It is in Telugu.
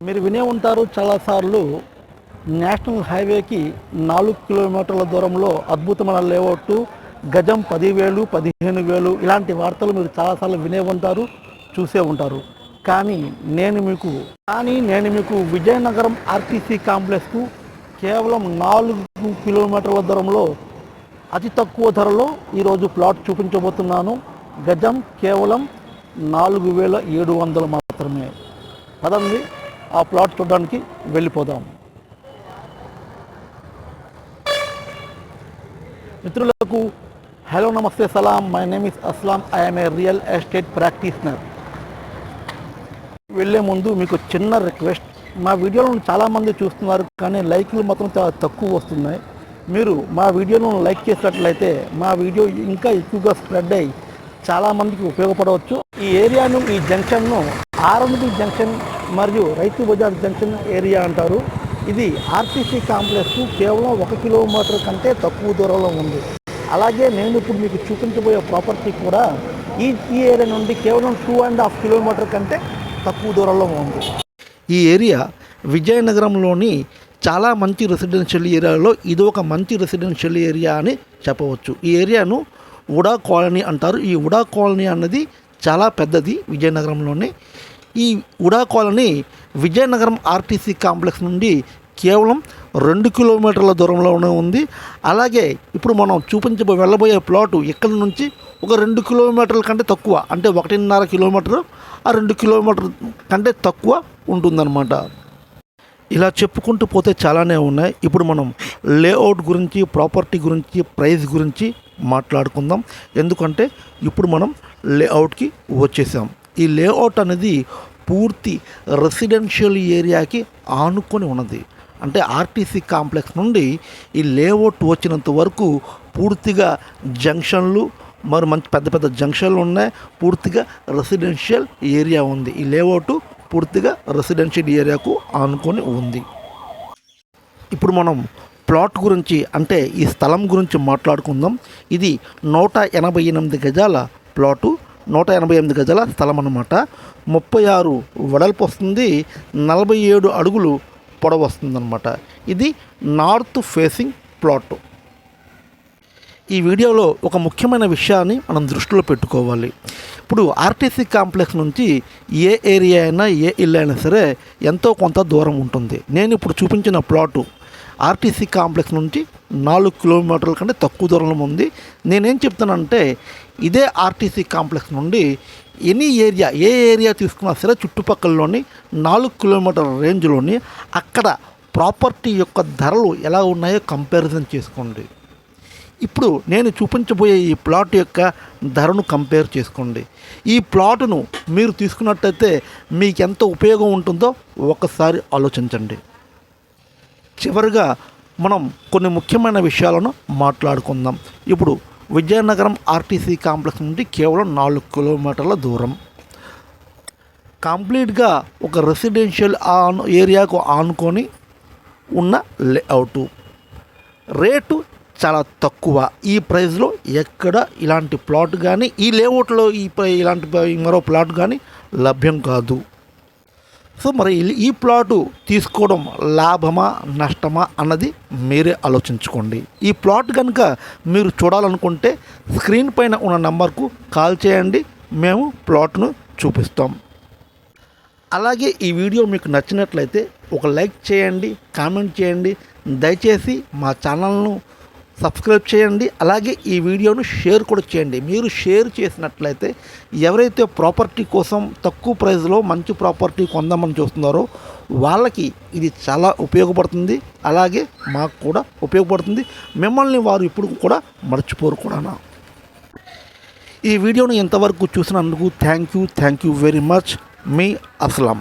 మీరు వినే ఉంటారు చాలాసార్లు నేషనల్ హైవేకి నాలుగు కిలోమీటర్ల దూరంలో అద్భుతమైన లేఅవుట్ గజం పదివేలు పదిహేను వేలు ఇలాంటి వార్తలు మీరు చాలాసార్లు వినే ఉంటారు చూసే ఉంటారు. కానీ నేను మీకు కానీ నేను మీకు విజయనగరం ఆర్టీసీ కాంప్లెక్స్కు కేవలం నాలుగు కిలోమీటర్ల దూరంలో అతి తక్కువ ధరలో ఈరోజు ప్లాట్ చూపించబోతున్నాను. గజం కేవలం నాలుగు వేల ఏడు వందలు మాత్రమే. పదండి. ఆ ప్లాట్ చూడడానికి వెళ్ళిపోదాం. మిత్రులకు హలో నమస్తే సలాం. My name is Aslam. I'm a real estate practitioner వెళ్ళే ముందు మీకు చిన్న రిక్వెస్ట్ మా వీడియోలను చాలామంది చూస్తున్నారు కానీ లైక్లు మాత్రం చాలా తక్కువ వస్తున్నాయి. మీరు మా వీడియోలను లైక్ చేసినట్లయితే మా వీడియో ఇంకా ఎక్కువగా స్ప్రెడ్ అయ్యి చాలామందికి ఉపయోగపడవచ్చు. ఈ ఏరియాను ఈ జంక్షన్ను ఆర్ఎన్బి జంక్షన్ మరియు రైతు బజార్ జంక్షన్ ఏరియా అంటారు. ఇది ఆర్టీసీ కాంప్లెక్స్ కేవలం ఒక కిలోమీటర్ కంటే తక్కువ దూరంలో ఉంది. అలాగే నేను ఇప్పుడు మీకు చూపించబోయే ప్రాపర్టీ కూడా ఈ ఈ ఏరియా నుండి కేవలం టూ అండ్ హాఫ్ కిలోమీటర్ కంటే తక్కువ దూరంలో ఉంది. ఈ ఏరియా విజయనగరంలోని చాలా మంచి రెసిడెన్షియల్ ఏరియాలో ఇది ఒక మంచి రెసిడెన్షియల్ ఏరియా అని చెప్పవచ్చు. ఈ ఏరియాను ఉడా కాలనీ అంటారు. ఈ ఉడా కాలనీ అన్నది చాలా పెద్దది విజయనగరంలోనే. ఈ UDA colony Vizianagaram RTC complex నుండి కేవలం రెండు కిలోమీటర్ల దూరంలోనే ఉంది. అలాగే ఇప్పుడు మనం చూపించబో వెళ్ళబోయే ప్లాటు ఇక్కడ నుంచి? ఒక రెండు కిలోమీటర్ల కంటే తక్కువ అంటే ఒకటిన్నర కిలోమీటర్ ఆ రెండు కిలోమీటర్ కంటే తక్కువ ఉంటుందన్నమాట. ఇలా చెప్పుకుంటూ పోతే చాలానే ఉన్నాయి. ఇప్పుడు మనం లేఅవుట్ గురించి ప్రాపర్టీ గురించి ప్రైస్ గురించి మాట్లాడుకుందాం. ఎందుకంటే ఇప్పుడు మనం లేఅవుట్కి వచ్చేసాం. ఈ లేఅవుట్ అనేది పూర్తి రెసిడెన్షియల్ ఏరియాకి ఆనుకొని ఉన్నది. అంటే ఆర్టీసీ కాంప్లెక్స్ నుండి ఈ లేఅవుట్ వచ్చినంత వరకు పూర్తిగా జంక్షన్లు మరి మంచి పెద్ద పెద్ద జంక్షన్లు ఉన్నాయి. పూర్తిగా రెసిడెన్షియల్ ఏరియా ఉంది. ఈ లేఅవుట్ పూర్తిగా రెసిడెన్షియల్ ఏరియాకు ఆనుకొని ఉంది. ఇప్పుడు మనం ప్లాట్ గురించి అంటే ఈ స్థలం గురించి మాట్లాడుకుందాం. ఇది నూట ఎనభై ఎనిమిది గజాల ప్లాటు నూట ఎనభై ఎనిమిది గజాల స్థలం అన్నమాట ముప్పై ఆరు వెడల్పు వస్తుంది నలభై ఏడు అడుగులు పొడవు వస్తుందన్నమాట. ఇది నార్త్ ఫేసింగ్ ప్లాట్. ఈ వీడియోలో ఒక ముఖ్యమైన విషయాన్ని మనం దృష్టిలో పెట్టుకోవాలి. ఇప్పుడు ఆర్టీసీ కాంప్లెక్స్ నుంచి ఏ ఏరియా అయినా ఏ ఇల్లు అయినా సరే ఎంతో కొంత దూరం ఉంటుంది. నేను ఇప్పుడు చూపించిన ప్లాటు ఆర్టీసీ కాంప్లెక్స్ నుంచి నాలుగు కిలోమీటర్ల కంటే తక్కువ దూరంలో ఉంది. నేనేం చెప్తానంటే ఇదే ఆర్టీసీ కాంప్లెక్స్ నుండి ఎనీ ఏరియా ఏ ఏరియా తీసుకున్నా సరే చుట్టుపక్కలలోని నాలుగు కిలోమీటర్ల రేంజ్లోని అక్కడ ప్రాపర్టీ యొక్క ధరలు ఎలా ఉన్నాయో కంపారిజన్ చేసుకోండి. ఇప్పుడు నేను చూపించబోయే ఈ ప్లాట్ యొక్క ధరను కంపేర్ చేసుకోండి. ఈ ప్లాటును మీరు తీసుకున్నట్టయితే మీకు ఎంత ఉపయోగం ఉంటుందో ఒకసారి ఆలోచించండి. చివరిగా మనం కొన్ని ముఖ్యమైన విషయాలను మాట్లాడుకుందాం. ఇప్పుడు విజయనగరం ఆర్టీసీ కాంప్లెక్స్ నుండి కేవలం నాలుగు కిలోమీటర్ల దూరం. కంప్లీట్గా ఒక రెసిడెన్షియల్ ఆన్ ఏరియాకు ఆనుకొని ఉన్న లేఅవుట్. రేటు చాలా తక్కువ. ఈ ప్రైస్లో ఎక్కడ ఇలాంటి ప్లాట్ కానీ ఈ లేఅవుట్లో ఈ ఇలాంటి మరో ప్లాట్ కానీ లభ్యం కాదు. సో మరి ఈ- ప్లాటు తీసుకోవడం లాభమా నష్టమా అన్నది మీరే ఆలోచించుకోండి. ఈ ప్లాట్ కనుక మీరు చూడాలనుకుంటే స్క్రీన్ పైన ఉన్న నంబర్కు కాల్ చేయండి మేము ప్లాట్ను చూపిస్తాం. అలాగే ఈ వీడియో మీకు నచ్చినట్లయితే ఒక లైక్ చేయండి కామెంట్ చేయండి. దయచేసి మా ఛానల్ను సబ్స్క్రైబ్ చేయండి. అలాగే ఈ వీడియోను షేర్ కూడా చేయండి. మీరు షేర్ చేసినట్లయితే ఎవరైతే ప్రాపర్టీ కోసం తక్కువ ప్రైస్లో మంచి ప్రాపర్టీ కొందామని చూస్తున్నారో వాళ్ళకి ఇది చాలా ఉపయోగపడుతుంది. అలాగే మాకు కూడా ఉపయోగపడుతుంది. మిమ్మల్ని వారు ఇప్పుడు కూడా మర్చిపోరు కూడా ఈ వీడియోను ఎంతవరకు చూసినందుకు thank you. Thank you very much. Me Aslam.